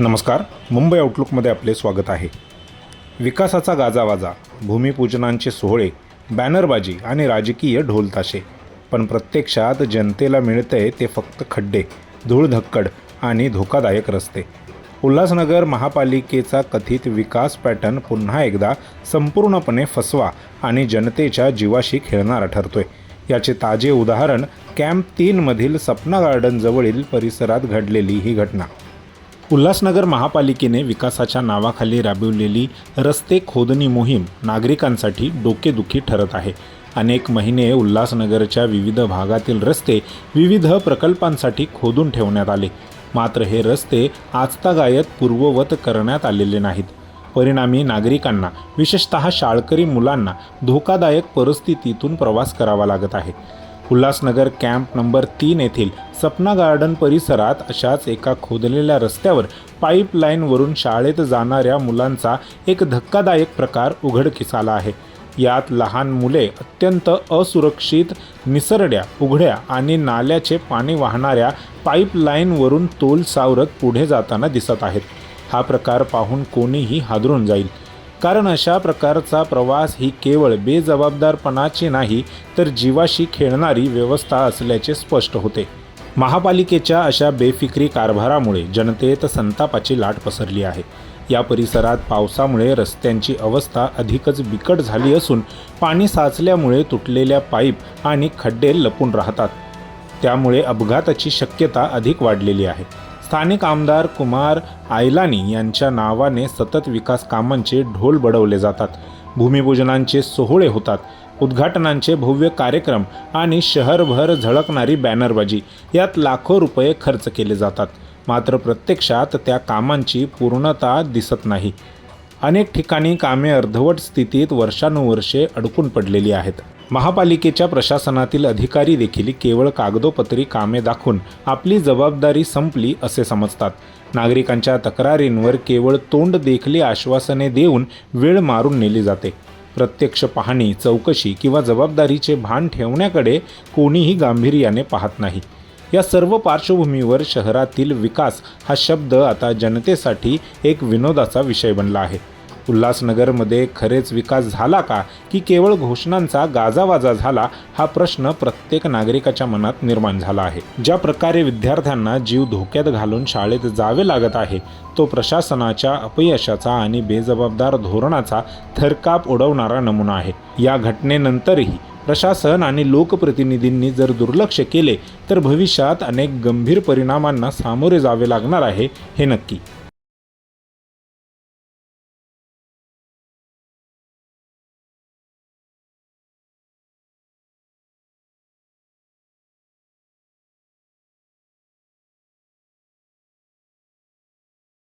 नमस्कार. मुंबई आउटलुकमध्ये आपले स्वागत आहे. विकासाचा गाजावाजा भूमिपूजनांचे सोहळे बॅनरबाजी आणि राजकीय ढोलताशे पण प्रत्यक्षात जनतेला मिळतंय ते फक्त खड्डे धूळधक्कड आणि धोकादायक रस्ते. उल्हासनगर महापालिकेचा कथित विकास पॅटर्न पुन्हा एकदा संपूर्णपणे फसवा आणि जनतेच्या जीवाशी खेळणारा ठरतोय. याचे ताजे उदाहरण कॅम्प तीनमधील सपना गार्डनजवळील परिसरात घडलेली ही घटना. उल्हासनगर महापालिकेने विकासाच्या नावाखाली राबविलेली रस्ते खोदणी मोहीम नागरिकांसाठी डोकेदुखी ठरत आहे. अनेक महिने उल्हासनगरच्या विविध भागातील रस्ते विविध प्रकल्पांसाठी खोदून ठेवण्यात आले. मात्र हे रस्ते आजतागायत पूर्ववत करण्यात आलेले नाहीत. परिणामी नागरिकांना विशेषतः शाळकरी मुलांना धोकादायक परिस्थितीतून प्रवास करावा लागत आहे. उल्हासनगर कॅम्प नंबर तीन येथील सपना गार्डन परिसरात अशाच एका खोदलेल्या रस्त्यावर पाईपलाईनवरून शाळेत जाणाऱ्या मुलांचा एक धक्कादायक प्रकार उघडकीस आला आहे. यात लहान मुले अत्यंत असुरक्षित निसरड्या उघड्या आणि नाल्याचे पाणी वाहणाऱ्या पाईपलाईनवरून तोल सावरत पुढे जाताना दिसत आहेत. हा प्रकार पाहून कोणीही हादरून जाईल. कारण अशा प्रकारचा प्रवास ही केवळ बेजबाबदारपणाची नाही तर जीवाशी खेळणारी व्यवस्था असल्याचे स्पष्ट होते. महापालिकेच्या अशा बेफिक्री कारभारामुळे जनतेत संतापाची लाट पसरली आहे. या परिसरात पावसामुळे रस्त्यांची अवस्था अधिकच बिकट झाली असून पाणी साचल्यामुळे तुटलेल्या पाईप आणि खड्डे लपून राहतात. त्यामुळे अपघाताची शक्यता अधिक वाढलेली आहे. स्थानिक आमदार कुमार आयलानी यांच्या नावाने सतत विकास कामांचे ढोल बडवले जातात. भूमिपूजनांचे सोहळे होतात. उद्घाटनांचे भव्य कार्यक्रम आणि शहरभर झळकणारी बॅनरबाजी यात लाखो रुपये खर्च केले जातात. मात्र प्रत्यक्षात त्या कामांची पूर्णता दिसत नाही. अनेक ठिकाणी कामे अर्धवट स्थितीत वर्षानुवर्षे अडकून पडलेली आहेत. महापालिकेच्या प्रशासनातील अधिकारी देखील केवळ कागदोपत्री कामे दाखवून आपली जबाबदारी संपली असे समजतात. नागरिकांच्या तक्रारींवर केवळ तोंड देखली आश्वासने देऊन वेळ मारून नेली जाते. प्रत्यक्ष पाहणी चौकशी किंवा जबाबदारीचे भान ठेवण्याकडे कोणीही गांभीर्याने पाहत नाही. या सर्व पार्श्वभूमीवर शहरातील विकास हा शब्द आता जनतेसाठी एक विनोदाचा विषय बनला आहे. उल्हासनगरमध्ये खरेच विकास झाला का? की केवळ घोषणांचा गाजावाजा झाला? हा प्रश्न प्रत्येक नागरिकाच्या मनात निर्माण झाला आहे. ज्या प्रकारे विद्यार्थ्यांना जीव धोक्यात घालून शाळेत जावे लागत आहे तो प्रशासनाच्या अपयशाचा आणि बेजबाबदार धोरणाचा थरकाप उडवणारा नमुना आहे. या घटनेनंतरही प्रशासन आणि लोकप्रतिनिधींनी जर दुर्लक्ष केले तर भविष्यात अनेक गंभीर परिणामांना सामोरे जावे लागणार आहे हे नक्की.